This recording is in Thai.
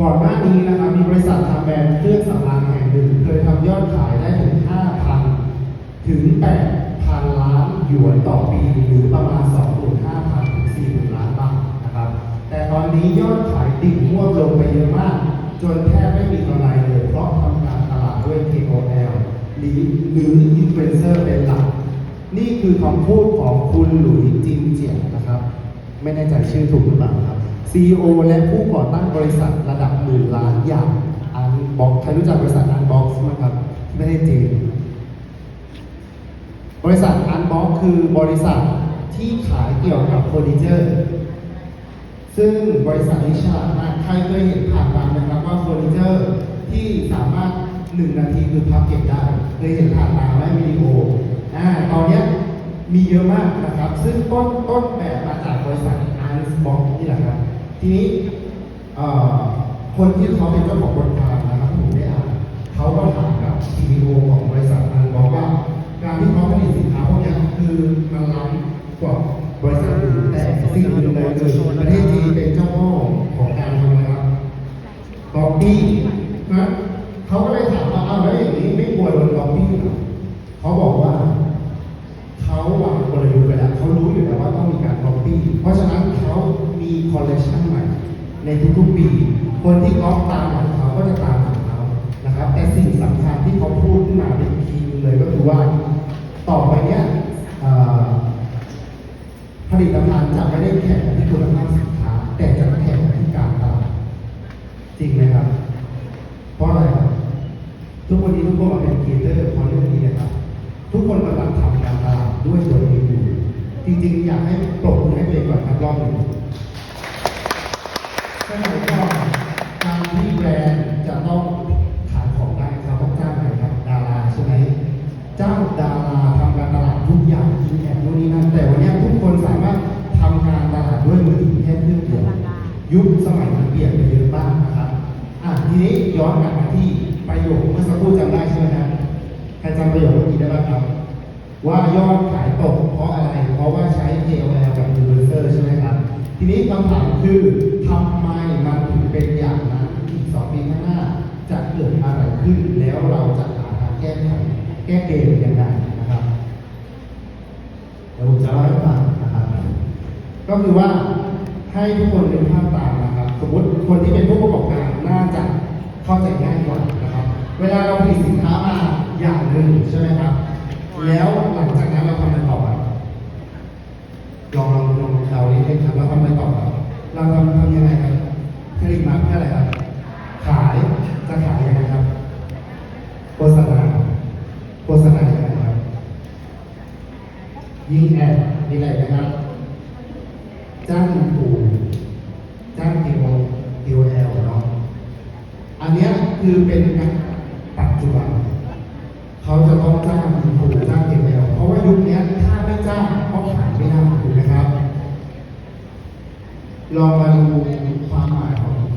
ก่อนหน้านี้นะครับมีบริษัททำแบรนด์เครื่องสำอางแห่งหนึ่งเคยทำยอดขายได้ถึง 5,000 ถึง 8,000 ล้านหยวนต่อปีหรือประมาณ 25,000 ถึง 40,000 ล้านบาทนะครับ แต่ตอนนี้ยอดขายดิ่งห่วลงไปเยอะมาก จนแทบไม่มีกำไรเลย เพราะทำการตลาดด้วย KOL หรือหรืออินฟลูเอนเซอร์เป็นหลัก นี่คือคำพูดของคุณหลุยส์จินเจียนะครับ ไม่แน่ใจชื่อถูกหรือเปล่าครับ CEO และผู้ก่อตั้งบริษัทระดับหมื่นล้านอย่างอันบ็อกใครรู้จักบริษัทอันบ็อกซ์ไหมครับที่ประเทศจีนบริษัทอันบ็อกคือบริษัทที่ขายเกี่ยวกับเฟอร์นิเจอร์ ซึ่งบริษัทนี้ฉลาดมากใครเคยเห็นผ่านมาไหมครับว่าเฟอร์นิเจอร์ที่สามารถหนึ่งนาทีคือพับเก็บได้เคยเห็นผ่านมาไหมวิดีโออ่าตอนนี้มีเยอะมากนะครับ ซึ่งต้นต้นแบบมาจากบริษัทอันบ็อกนี่แหละครับ ทีนี้คนที่เขาเป็นเจ้าของบริการนะครับผมได้อ่านเขาก็ถามกับ CEO ของบริษัทอันบอกว่า การที่เขาผลิตสินค้าพวกนี้คือมันล้ำกว่าบริษัทอื่นแต่สิ่งหนึ่งเลยคือประเทศจีนเป็นเจ้าพ่อของการทำนะครับก๊อปปี้นะเขาก็เลยถามว่าเอาแล้วอย่างนี้ไม่กลัวโดนก๊อปปี้หรอเขาบอกว่าเขาวางกลยุทธ์ไปแล้วเขารู้อยู่แล้วว่าต้องมีการก๊อปปี้เพราะฉะนั้น คอลเลคชันใหม่ ในทุกๆปี คนที่ก๊อปตามหลังเขาก็จะตามหลังเขานะครับ แต่สิ่งสำคัญที่เขาพูดขึ้นมาเป็นคีย์เลยก็คือว่าต่อไปเนี้ยผลิตภัณฑ์จะไม่ได้แข่งกันที่คุณภาพสินค้า แต่จะแข่งกันที่การตลาดจริงไหมครับ เพราะอะไรครับทุกวันนี้ทุกคนมาเป็นครีเอเตอร์เพราะเรื่องนี้นะครับ ทุกคนกำลังทำการตลาดด้วยตัวเองอยู่จริงๆ อยากให้ปรบมือให้ตัวเองก่อนครับรอบหนึ่ง สมัยก่อนการที่แบรนด์จะต้องขายของได้ครับต้องจ้างใครครับดาราใช่ไหมจ้างดาราทำการตลาดทุกอย่างอินแอบนู่นนี่นั่นแต่วันนี้ทุกคนสามารถทำการตลาดด้วยมือถือแค่เครื่องเดียวยุคสมัยมันเปลี่ยนไปเยอะมากนะครับอะทีนี้ย้อนกลับมาที่ประโยคเมื่อสักครู่จำได้ใช่ไหมครับใครจำประโยคเมื่อกี้ได้บ้างครับว่ายอดขายตกเพราะอะไร เพราะว่าใช้ KOL กับ Influencer ใช่ไหมครับ ทีนี้คำถามคือทำไมมันถึงเป็นอย่างนั้นอีกสองปีข้างหน้าจะเกิดอะไรขึ้นแล้วเราจะหาทางแก้ไขแก้เกมยังไงนะครับเดี๋ยวผมจะเล่าให้ฟังนะครับก็คือว่าให้ทุกคนเป็นภาพตามนะครับ สมมติคนที่เป็นผู้ประกอบการน่าจะเข้าใจง่ายกว่านะครับ เวลาเราผลิตสินค้ามาอย่างหนึ่งใช่ไหมครับ แล้วหลังจากนั้นเราทำอะไรต่อบลองลองลองเราเล่นๆครับเรา ทำอะไรต่อครับเราทำทำยังไงครับผลิตมาเพื่ออะไรครับ ขายจะขายยังไงครับโฆษณาโฆษณายังไงครับ ยิงแอดมีอะไรนะครับจ้างอินฟูจ้างทีโอทีโอเอลเนาะอันเนี้ยคือเป็นปั ลองมาดูความหมายของ